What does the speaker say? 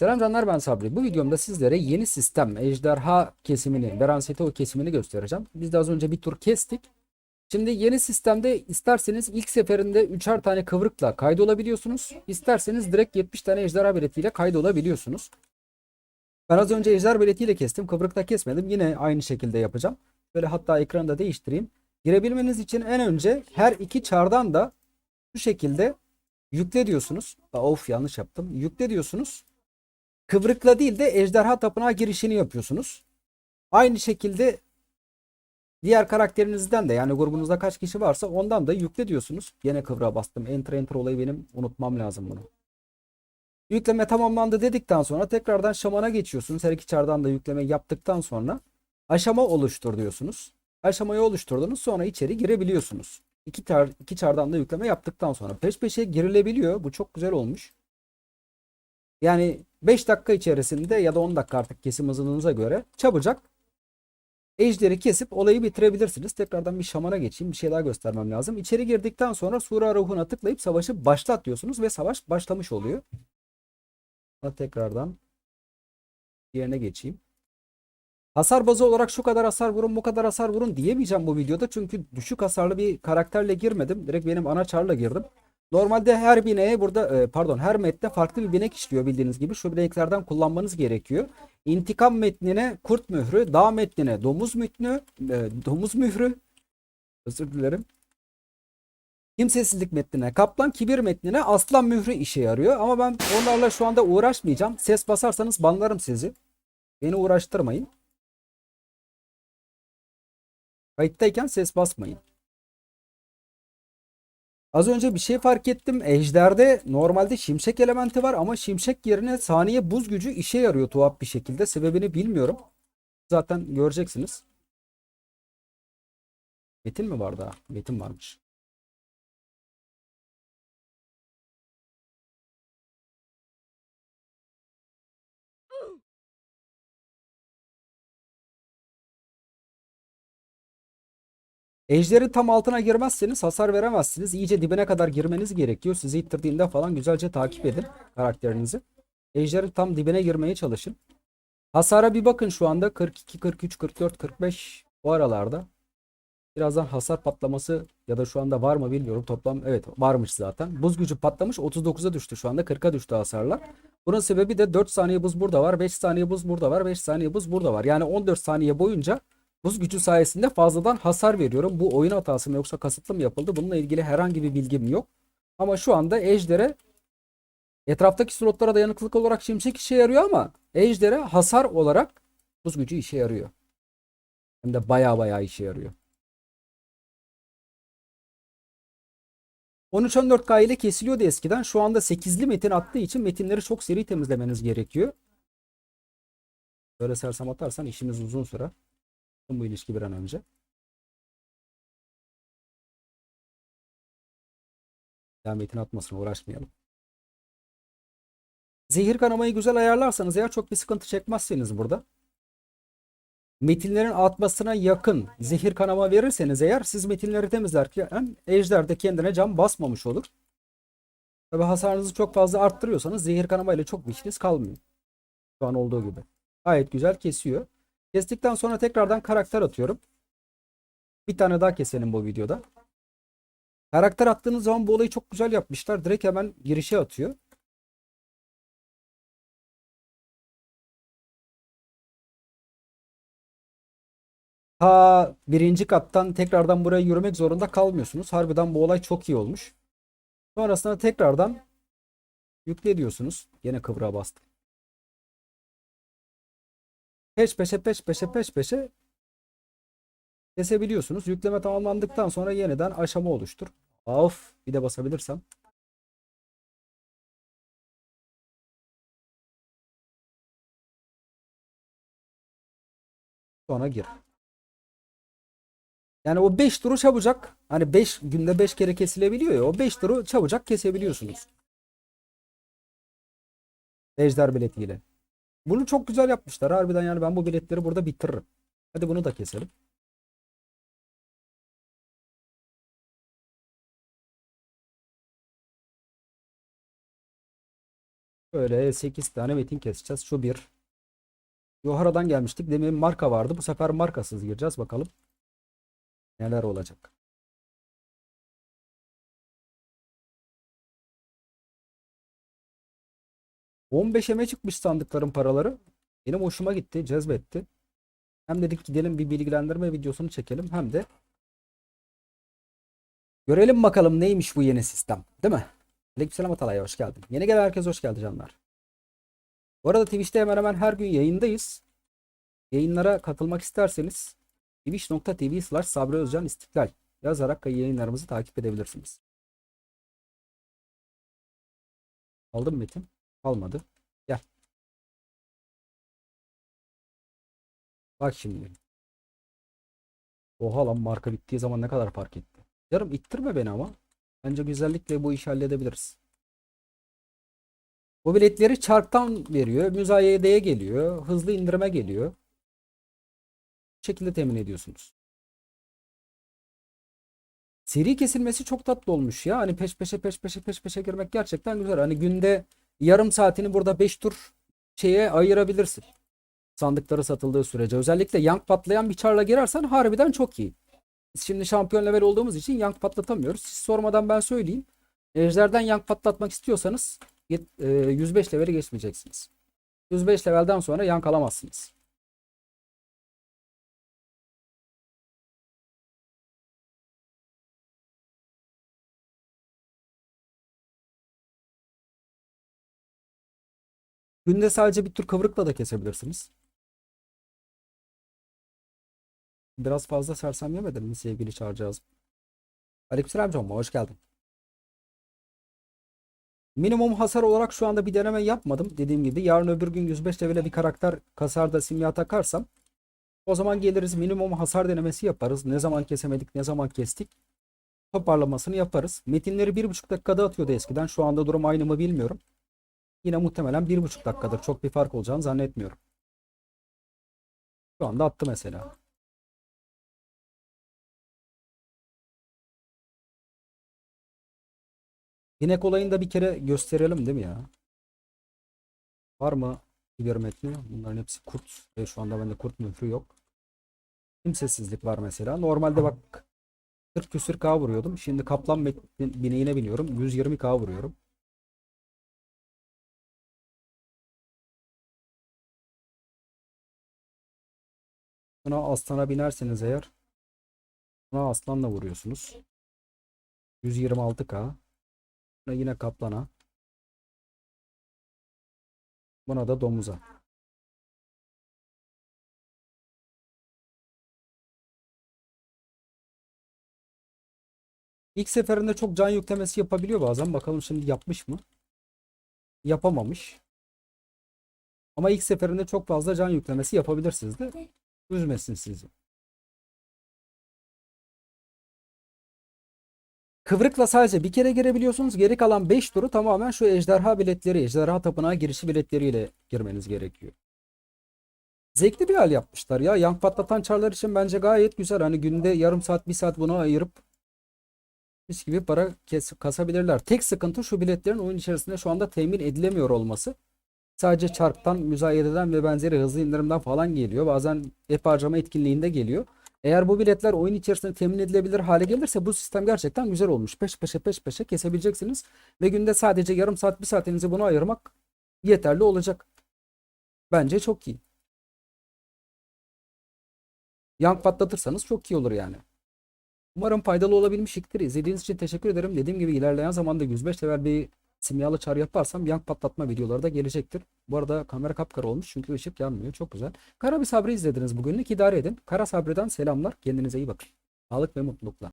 Selam canlar ben Sabri. Bu videomda sizlere yeni sistem ejderha kesimini, Beranseteo kesimini göstereceğim. Biz de az önce bir tur kestik. Şimdi yeni sistemde isterseniz ilk seferinde 3'er tane kıvrıkla kaydolabiliyorsunuz. İsterseniz direkt 70 tane ejderha biletiyle kaydolabiliyorsunuz. Ben az önce ejder biletiyle kestim. Kıvrıkla kesmedim. Yine aynı şekilde yapacağım. Böyle hatta ekranı da değiştireyim. Girebilmeniz için en önce her iki çardan da şu şekilde yükle diyorsunuz. Of yanlış yaptım. Yükle diyorsunuz. Kıvrıkla değil de ejderha tapınağı girişini yapıyorsunuz. Aynı şekilde diğer karakterinizden de yani grubunuzda kaç kişi varsa ondan da yükle diyorsunuz. Yine kıvrağa bastım. Enter enter olayı benim unutmam lazım bunu. Yükleme tamamlandı dedikten sonra tekrardan şamana geçiyorsunuz. Her iki çardan da yükleme yaptıktan sonra aşama oluştur diyorsunuz. Aşamayı oluşturdunuz sonra içeri girebiliyorsunuz. İki, çar, iki çardan da yükleme yaptıktan sonra peş peşe girilebiliyor. Bu çok güzel olmuş. Yani 5 dakika içerisinde ya da 10 dakika artık kesim hızınıza göre çabucak ejderi kesip olayı bitirebilirsiniz. Tekrardan bir şamana geçeyim. Bir şey daha göstermem lazım. İçeri girdikten sonra Sura ruhuna tıklayıp savaşı başlat diyorsunuz ve savaş başlamış oluyor. Buna Tekrardan yerine geçeyim. Hasar bazı olarak şu kadar hasar vurun bu kadar hasar vurun diyemeyeceğim bu videoda. Çünkü düşük hasarlı bir karakterle girmedim. Direkt benim ana çarla girdim. Normalde her bineğe burada e, pardon her metne farklı bir binek işliyor bildiğiniz gibi. Şu bineklerden kullanmanız gerekiyor. İntikam metnine kurt mührü, dağ metnine domuz mührü, e, domuz mührü. Özür dilerim. Kimsesizlik metnine kaplan, kibir metnine aslan mührü işe yarıyor. Ama ben onlarla şu anda uğraşmayacağım. Ses basarsanız banlarım sizi. Beni uğraştırmayın. Kayıttayken ses basmayın. Az önce bir şey fark ettim. Ejder'de normalde şimşek elementi var ama şimşek yerine saniye buz gücü işe yarıyor tuhaf bir şekilde. Sebebini bilmiyorum. Zaten göreceksiniz. Metin mi var daha? Metin varmış. Ejderin tam altına girmezseniz hasar veremezsiniz. İyice dibine kadar girmeniz gerekiyor. Sizi ittirdiğinde falan güzelce takip edin karakterinizi. Ejderin tam dibine girmeye çalışın. Hasara bir bakın şu anda 42, 43, 44, 45 o aralarda. Birazdan hasar patlaması ya da şu anda var mı bilmiyorum. Toplam evet varmış zaten. Buz gücü patlamış 39'a düştü şu anda 40'a düştü hasarlar. Bunun sebebi de 4 saniye buz burada var, 5 saniye buz burada var, 5 saniye buz burada var. Yani 14 saniye boyunca Buz gücü sayesinde fazladan hasar veriyorum. Bu oyun hatası mı yoksa kasıtlı mı yapıldı? Bununla ilgili herhangi bir bilgim yok. Ama şu anda Ejder'e etraftaki slotlara dayanıklılık olarak şimşek işe yarıyor ama Ejder'e hasar olarak buz gücü işe yarıyor. Hem de baya baya işe yarıyor. 13-14K ile kesiliyordu eskiden. Şu anda 8'li metin attığı için metinleri çok seri temizlemeniz gerekiyor. Böyle sersem atarsan işimiz uzun sürer bu ilişki bir an önce. Metin atmasına uğraşmayalım. Zehir kanamayı güzel ayarlarsanız eğer çok bir sıkıntı çekmezseniz burada. Metinlerin atmasına yakın zehir kanama verirseniz eğer siz metinleri temizlerken ejder de kendine can basmamış olur. Tabi hasarınızı çok fazla arttırıyorsanız zehir kanamayla çok bir işiniz kalmıyor. Şu an olduğu gibi. Gayet güzel kesiyor. Kestikten sonra tekrardan karakter atıyorum. Bir tane daha keselim bu videoda. Karakter attığınız zaman bu olayı çok güzel yapmışlar. Direkt hemen girişe atıyor. Ta birinci kattan tekrardan buraya yürümek zorunda kalmıyorsunuz. Harbiden bu olay çok iyi olmuş. Sonrasında tekrardan yükle diyorsunuz. Yine kıvrağa bastım. Peş peşe peş peşe peş peşe kesebiliyorsunuz. Yükleme tamamlandıktan sonra yeniden aşama oluştur. Of bir de basabilirsem. Sonra gir. Yani o 5 turu çabucak hani 5 günde 5 kere kesilebiliyor ya o 5 turu çabucak kesebiliyorsunuz. Ejder biletiyle. Bunu çok güzel yapmışlar. Harbiden yani ben bu biletleri burada bitiririm. Hadi bunu da keselim. Böyle 8 tane metin keseceğiz. Şu bir. Yohara'dan gelmiştik. Demin marka vardı. Bu sefer markasız gireceğiz. Bakalım neler olacak. Eme çıkmış sandıkların paraları. Benim hoşuma gitti, cezbetti. Hem dedik gidelim bir bilgilendirme videosunu çekelim hem de görelim bakalım neymiş bu yeni sistem. Değil mi? Aleykümselam Atalay hoş geldin. Yeni gelen herkes hoş geldi canlar. Bu arada Twitch'te hemen hemen her gün yayındayız. Yayınlara katılmak isterseniz twitch.tv slash Sabri Özcan İstiklal yazarak yayınlarımızı takip edebilirsiniz. Aldın mı Metin? Almadı. Gel. Bak şimdi. Oha lan marka bittiği zaman ne kadar fark etti. Yarım ittirme beni ama. Bence güzellikle bu işi halledebiliriz. Bu biletleri çarktan veriyor. Müzayedeye geliyor. Hızlı indirime geliyor. Bu şekilde temin ediyorsunuz. Seri kesilmesi çok tatlı olmuş ya. Hani peş peşe peş peşe peş peşe girmek gerçekten güzel. Hani günde yarım saatini burada 5 tur şeye ayırabilirsin. Sandıkları satıldığı sürece. Özellikle yank patlayan bir çarla girersen harbiden çok iyi. Biz şimdi şampiyon level olduğumuz için yank patlatamıyoruz. Siz sormadan ben söyleyeyim. Ejderden yank patlatmak istiyorsanız 105 leveli geçmeyeceksiniz. 105 levelden sonra yank alamazsınız. Günde sadece bir tür kıvrıkla da kesebilirsiniz. Biraz fazla sersem yemedin mi sevgili çağıracağız? Aleykümselam John, hoş geldin. Minimum hasar olarak şu anda bir deneme yapmadım. Dediğim gibi yarın öbür gün 105 levele bir karakter kasarda simya takarsam o zaman geliriz minimum hasar denemesi yaparız. Ne zaman kesemedik, ne zaman kestik. Toparlamasını yaparız. Metinleri 1,5 dakikada atıyordu eskiden. Şu anda durum aynı mı bilmiyorum. Yine muhtemelen 1,5 dakikadır. Çok bir fark olacağını zannetmiyorum. Şu anda attı mesela. İnek olayını da bir kere gösterelim değil mi ya? Var mı biber metni? Bunların hepsi kurt. Ve şu anda bende kurt mührü yok. Kimsesizlik var mesela. Normalde bak 40 küsür K vuruyordum. Şimdi kaplan bineğine biniyorum. 120 K vuruyorum. Buna aslana binerseniz eğer buna aslanla vuruyorsunuz. 126K. Buna yine kaplana. Buna da domuza. İlk seferinde çok can yüklemesi yapabiliyor bazen. Bakalım şimdi yapmış mı? Yapamamış. Ama ilk seferinde çok fazla can yüklemesi yapabilirsiniz de üzmesin sizi. Kıvrıkla sadece bir kere girebiliyorsunuz. Geri kalan 5 turu tamamen şu ejderha biletleri, ejderha tapınağı girişi biletleriyle girmeniz gerekiyor. Zevkli bir hal yapmışlar ya. Yank patlatan çarlar için bence gayet güzel. Hani günde yarım saat bir saat buna ayırıp mis gibi para kes kasabilirler. Tek sıkıntı şu biletlerin oyun içerisinde şu anda temin edilemiyor olması. Sadece çarktan, müzayededen ve benzeri hızlı indirimden falan geliyor. Bazen hep harcama etkinliğinde geliyor. Eğer bu biletler oyun içerisinde temin edilebilir hale gelirse bu sistem gerçekten güzel olmuş. Peş peşe peş peşe kesebileceksiniz. Ve günde sadece yarım saat bir saatinizi buna ayırmak yeterli olacak. Bence çok iyi. Yank patlatırsanız çok iyi olur yani. Umarım faydalı olabilmişiktir. İzlediğiniz için teşekkür ederim. Dediğim gibi ilerleyen zamanda 105 level bir simyalı çar yaparsam yank patlatma videoları da gelecektir. Bu arada kamera kapkara olmuş çünkü ışık yanmıyor. Çok güzel. Kara bir sabri izlediniz bugünlük idare edin. Kara sabreden selamlar. Kendinize iyi bakın. Sağlık ve mutlulukla.